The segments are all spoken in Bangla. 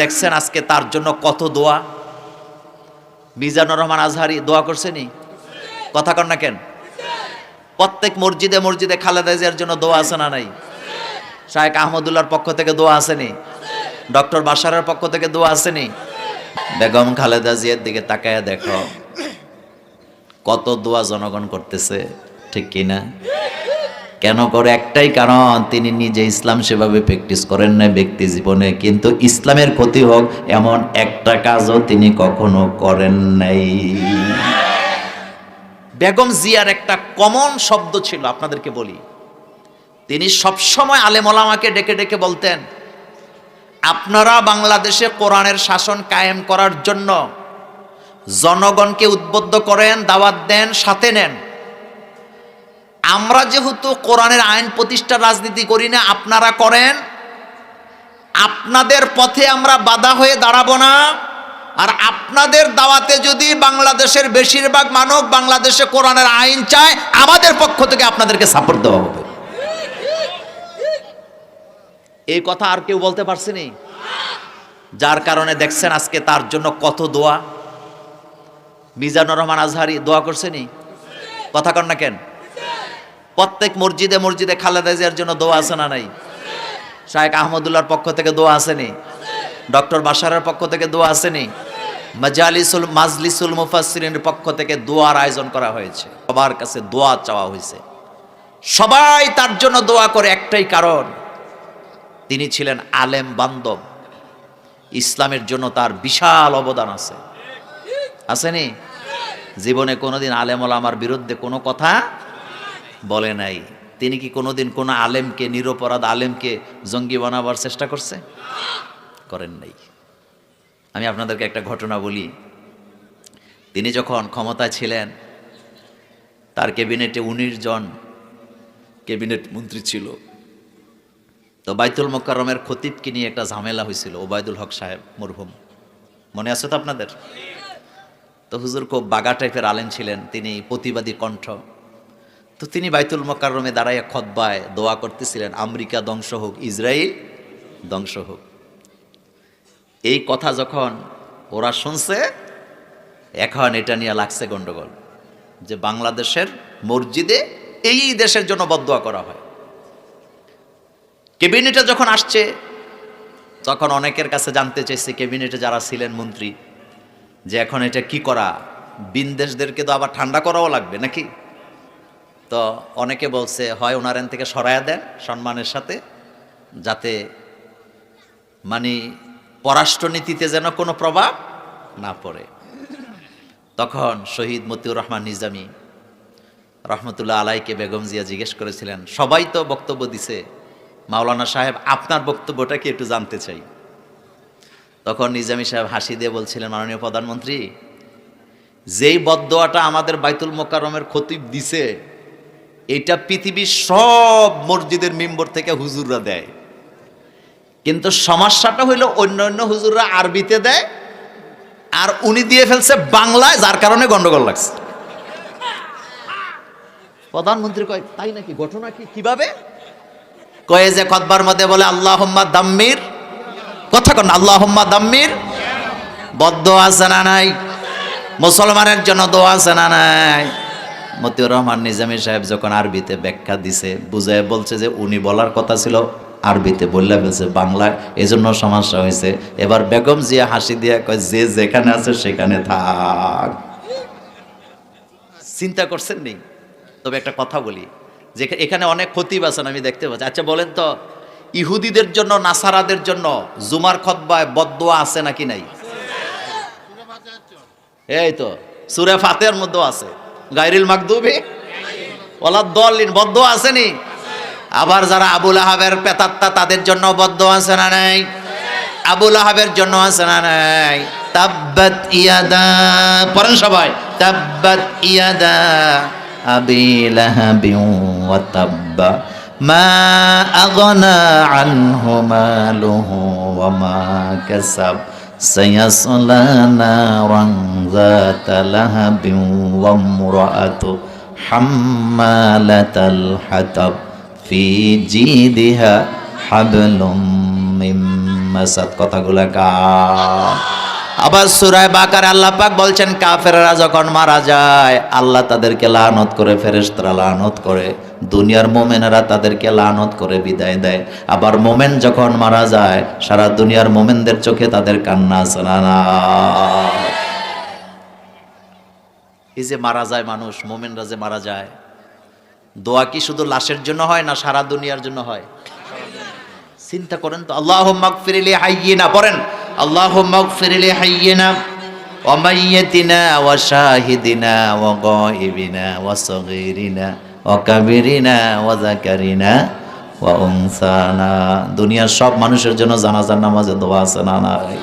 দেখছেন আজকে তার জন্য কত দোয়া? মিজানুর রহমান আজহারি দোয়া করছেনি কথা কন না কেন? প্রত্যেক মসজিদে মসজিদে খালেদা জিয়ার জন্য দোয়া আছে না নাই? শাহেক আহমদুল্লার পক্ষ থেকে দোয়া আসেনি ডক্টর বাসারের পক্ষ থেকে দোয়া আসেনি বেগম খালেদা জিয়ার দিকে তাকায় দেখো। কত দোয়া জনগণ করতেছে, ঠিক কিনা? কেন করে? একটাই কারণ, তিনি নিজে ইসলাম সেভাবে প্র্যাকটিস করেন না ব্যক্তি জীবনে। কিন্তু ইসলামের ক্ষতি হোক, এমন একটা কাজও তিনি কখনো করেন নাই। বেগম জিয়ার একটা কমন শব্দ ছিল, আপনাদেরকে বলি। তিনি সবসময় আলেমলামাকে ডেকে ডেকে বলতেন, আপনারা বাংলাদেশে কোরআনের শাসন কায়েম করার জন্য জনগণকে উদ্বুদ্ধ করেন, দাওয়াত দেন, সাথে নেন। আমরা যেহেতু কোরআনের আইন প্রতিষ্ঠা রাজনীতি করি না, আপনারা করেন? আপনাদের পথে আমরা বাধা হয়ে দাঁড়াবো না। আর আপনাদের দাওয়াতে যদি বাংলাদেশের বেশিরভাগ মানব বাংলাদেশে কোরআনের আইন চায়, আমাদের পক্ষ থেকে আপনাদেরকে সাপোর্ট দেওয়া হবে। এই কথা আর কেউ বলতে পারছেনি যার কারণে দেখছেন আজকে তার জন্য কত দোয়া। মিজানুর রহমান আজহারি দোয়া করছেনি কথা কন না কেন? প্রত্যেক মসজিদে মসজিদে খালেদা জিয়ার জন্য দোয়া আছে না নাই? শাহেক আহমদুল্লাহর পক্ষ থেকে দোয়া আসেনি? ডক্টর বাসারের পক্ষ থেকে দোয়া আসেনি? মাজালিসুল, মাজলিসুল মুফাসসিরিনের পক্ষ থেকে দোয়ার আয়োজন করা হয়েছে। সবার কাছে দোয়া চাওয়া হয়েছে। সবাই তার জন্য দোয়া করে, একটাই কারণ, তিনি ছিলেন আলেম বান্ধব। ইসলামের জন্য তার বিশাল অবদান আছে। আসেনি? জীবনে কোনোদিন আলেম আমার বিরুদ্ধে কোনো কথা বলে নাই। তিনি কি কোনোদিন কোনো আলেমকে, নিরপরাধ আলেমকে জঙ্গি বানাবার চেষ্টা করছে? করেন নাই। আমি আপনাদেরকে একটা ঘটনা বলি। তিনি যখন ক্ষমতায় ছিলেন, তার ক্যাবিনেটে উনিশ জন ক্যাবিনেট মন্ত্রী ছিল। তো বাইতুল মোকাররমের খতিবকে নিয়ে একটা ঝামেলা হয়েছিল, ওবায়দুল হক সাহেব মরহুম। মনে আছে তো আপনাদের? তো হুজুর খুব বাগা টাইপের আলেম ছিলেন, তিনি প্রতিবাদী কণ্ঠ। তো তিনি বাইতুল মোকাররমে দাঁড়াইয়া খতবায় দোয়া করতেছিলেন, আমেরিকা ধ্বংস হোক ইসরায়েল ধ্বংস হোক। এই কথা যখন ওরা শুনছে, এখন এটা নিয়ে লাগছে গন্ডগোল যে বাংলাদেশের মসজিদে এই দেশের জন্য বদোয়া করা হয়। ক্যাবিনেটে যখন আসছে, তখন অনেকের কাছে জানতে চাইছে, ক্যাবিনেটে যারা ছিলেন মন্ত্রী, যে এখন এটা কি করা? বিনদেশদেরকে তো আবার ঠান্ডা করাও লাগবে নাকি? তো অনেকে বলছে, হয় ওনার এন থেকে সরায়া দেন সম্মানের সাথে, যাতে মানে পররাষ্ট্রনীতিতে যেন কোনো প্রভাব না পড়ে। তখন শহীদ মতিউর রহমান নিজামী রহমতুল্লাহ আলাইকে বেগম জিয়া জিজ্ঞেস করেছিলেন, সবাই তো বক্তব্য দিছে, মাওলানা সাহেব, আপনার বক্তব্যটা কি একটু জানতে চাই? তখন নিজামী সাহেব হাসি দিয়ে বলছিলেন, মাননীয় প্রধানমন্ত্রী, যেই বদোয়াটা আমাদের বাইতুল মোকাররমের খতিব দিছে এটা পৃথিবীর সব মসজিদের মেম্বর থেকে হুজুররা দেয়। কিন্তু সমস্যাটা হইল অন্য অন্য হুজুররা আরবিতে দেয়, আর উনি দিয়ে ফেলছে বাংলায়, যার কারণে গন্ডগোল লাগছে। প্রধানমন্ত্রী কয়, তাই নাকি? ঘটনা কি? কীভাবে? কয়ে যে খতবার মধ্যে বলে আল্লাহ দাম্মির। কথা কন আল্লাহ দাম্মির। বদ্ধ আছে না নাই? মুসলমানের জন্য দোয়া আছে না নাই? মতিউর রহমান নিজামী সাহেব যখন আরবিতে ব্যাখ্যা দিছে বুঝায় বলছে যে উনি বলার কথা ছিল, আরবিতে বললে ফেলছে বাংলায় এজন্য সমস্যা হয়েছে। এবার বেগম জিয়া হাসি দিয়া কয়, যে যেখানে আছে সেখানে থাক। চিন্তা করছেন নেই তবে একটা কথা বলি, যে এখানে অনেক খতিব আছেন, আমি দেখতে পাচ্ছি। আচ্ছা বলেন তো, ইহুদিদের জন্য, নাসারাদের জন্য জুমার খতবায় বদোয়া আছে নাকি নাই? এই তো, সুরে ফাতের মধ্যে আছে। গাইরিল মাকদুবি ওলা দলিন বদ্ধ আসেনি আবার যারা আবুল আহাবের পেতাত্তা তাদের জন্য বদ্ধ আছে না নাই? আবুল আহাবের জন্য আছে না নাই? তাব্বাত ইয়াদা, পড়েন সবাই। তাব্বাত ইয়াদা আবি লাহাবি ওয়া তাব্বা। মা আগনা আনহু মালুহু ওয়া মা কাসাব। سيصلى نارا ذات لهب وامرأته حمالة الحطب في جيدها حبل من মাসাদ কথাগুলো কা আবার সুরায় বাকার আল্লাহ পাক বলছেন কাফেররা যখন মারা যায় আল্লাহ তাদেরকে লানত করে ফেরেশতারা লানত করে দুনিয়ার মোমেনেরা তাদেরকে লানত করে বিদায় দেয়। আবার মোমেন যখন মারা যায়, সারা দুনিয়ার মোমেনদের চোখে তাদের কান্না না না। এই যে মারা যায় মানুষ, মোমেনরা যে মারা যায়, দোয়া কি শুধু লাশের জন্য হয় না সারা দুনিয়ার জন্য হয়? চিন্তা করেন তো আল্লাহ মাগফিরিলি হাইয়িনা, পড়েন আল্লাহ মাগফিরিলি হাইয়িনা, ওয়া মাইয়াতিনা ওয়া শাহিদিনা ওয়া গায়িবিনা ওয়া উনসানা। দুনিয়ার সব মানুষের জন্য জানাজার নামাজে দোয়া আছে না নাই?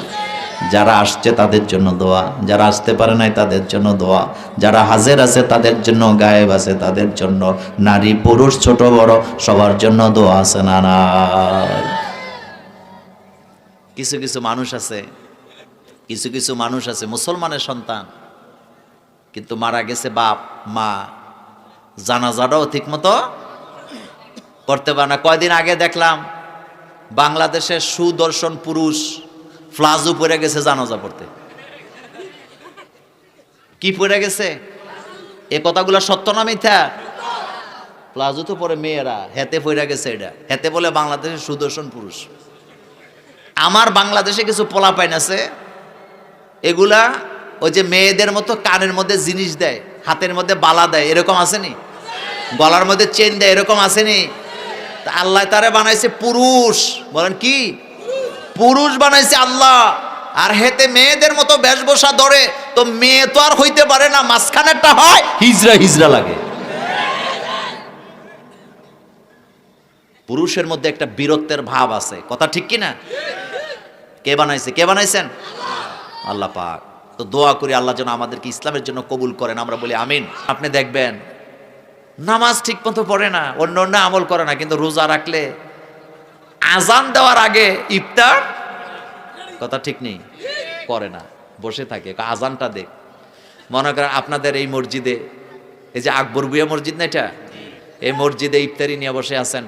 যারা আসছে তাদের জন্য দোয়া, যারা আসতে পারে নাই তাদের জন্য দোয়া, যারা হাজের আছে তাদের জন্য, গায়েব আছে তাদের জন্য, নারী, পুরুষ, ছোট, বড়, সবার জন্য দোয়া আছে না নাই? কিছু কিছু মানুষ আছে, কিছু কিছু মানুষ আছে, মুসলমানের সন্তান, কিন্তু মারা গেছে বাপ, মা জানাজাটাও ঠিক মতো করতে পারে না। কয়দিন আগে দেখলাম, বাংলাদেশের সুদর্শন পুরুষ ফ্লাজু পরে গেছে জানাজা পড়তে। কি পরে গেছে? এ কথাগুলো সত্য না মিথ্যা? প্লাজো তো পরে মেয়েরা হেতে পড়ে গেছে এটা। হেতে বলে বাংলাদেশের সুদর্শন পুরুষ। আমার বাংলাদেশে কিছু পোলা পাইন আছে, এগুলা ওই যে মেয়েদের মতো কানের মধ্যে জিনিস দেয়, হাতের মধ্যে বালা দেয়, এরকম আসেনি গলার মধ্যে চেন দেয়, এরকম আসেনি? তা আল্লাহ তারে বানাইছে পুরুষ। বলেন কি? পুরুষ বানাইছে আল্লাহ। আর হেতে মেয়েদের মতো বেশভূষা ধরে, তো মেয়ে তো আর হইতে পারে না, মাঝখানেরটা হয় হিজরা হিজরা লাগে। পুরুষের মধ্যে একটা বীরত্বের ভাব আছে। কথা ঠিক কি না? কে বানাইছে? কে বানাইছেন? আল্লাহ পাক। তো দোয়া করি আল্লাহ যেন আমাদেরকে ইসলামের জন্য কবুল করেন। আমরা বলি আমিন। আপনি দেখবেন নামাজ ঠিক মতো পড়ে না, অন্য অন্য আমল করে না, কিন্তু রোজা রাখলে আজান দেওয়ার আগে ইফতার কথা ঠিক নেই, করে না, বসে থাকে আজানটা দেখ মনে করেন আপনাদের এই মসজিদে, এই যে আকবর বুয়া মসজিদ না এটা? এই মসজিদে ইফতারি নিয়ে বসে আছেন।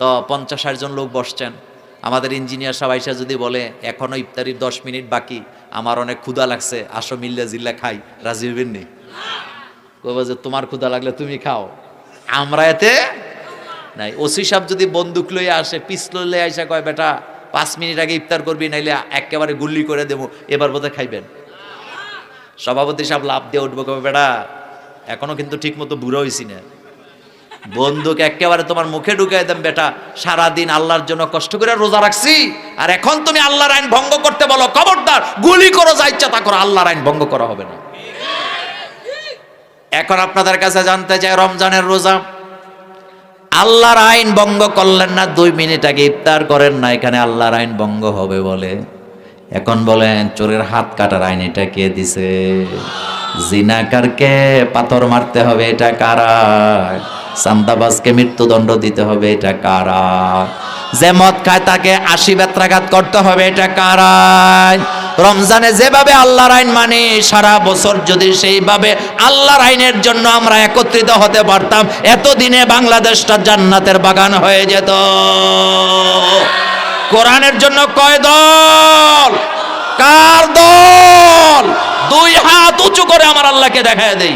তো পঞ্চাশ ষাট জন লোক বসছেন। আমাদের ইঞ্জিনিয়ার সবাইসা যদি বলে, এখনও ইফতারির দশ মিনিট বাকি, আমার অনেক ক্ষুধা লাগছে, আসো মিল্লা জিল্লা খাই, রাজি হইবেন নি? কইবো যে, তোমার ক্ষুধা লাগলে তুমি খাও। আমরা এতে নাই। ওসি সাহেব যদি বন্দুক লইয়া আসে পিস্তল লইয়া আসে কয়, বেটা, পাঁচ মিনিট আগে ইফতার করবি, নাইলে একেবারে গুল্লি করে দেবো, এবার বোধহয় খাইবেন। সভাপতি সাহেব লাভ দিয়ে উঠবো কবে বেটা, এখনও কিন্তু ঠিক মতো বুড়ো হয়েছি না। বন্দুক একেবারে তোমার মুখে ঢুকাই দেন, বেটা, সারাদিন আল্লাহর জন্য কষ্ট করে রোজা রাখছি, আর এখন তুমি আল্লাহর আইন ভঙ্গ করতে বলো, খবরদার, গুলি করো, যা ইচ্ছা তা করো, আল্লাহর আইন ভঙ্গ করা হবে না। এখন আপনাদের কাছে জানতে চাই, রমজানের রোজা। আল্লাহর আইন ভঙ্গ করলেন না, দুই মিনিট আগে ইফতার করেন না, এখানে আল্লাহর আইন ভঙ্গ হবে বলে। এখন বলেন, চোরের হাত কাটার আইন এটা কে দিছে? জিনাকারকে পাথর মারতে হবে এটা কারা? সান্দাবাজকে মৃত্যুদণ্ড দিতে হবে এটা কারা? যে মদ খায় তাকে আশি বেত্রাঘাত করতে হবে এটা কারাই রমজানে যেভাবে আল্লাহর আইন মানে সারা বছর যদি সেইভাবে আল্লাহর আইনের জন্য আমরা একত্রিত হতে পারতাম, এতদিনে বাংলাদেশটা জান্নাতের বাগান হয়ে যেত। কোরআনের জন্য কয় দল? কার দল? দুই হাত উঁচু করে আমার আল্লাহকে দেখায় দেই।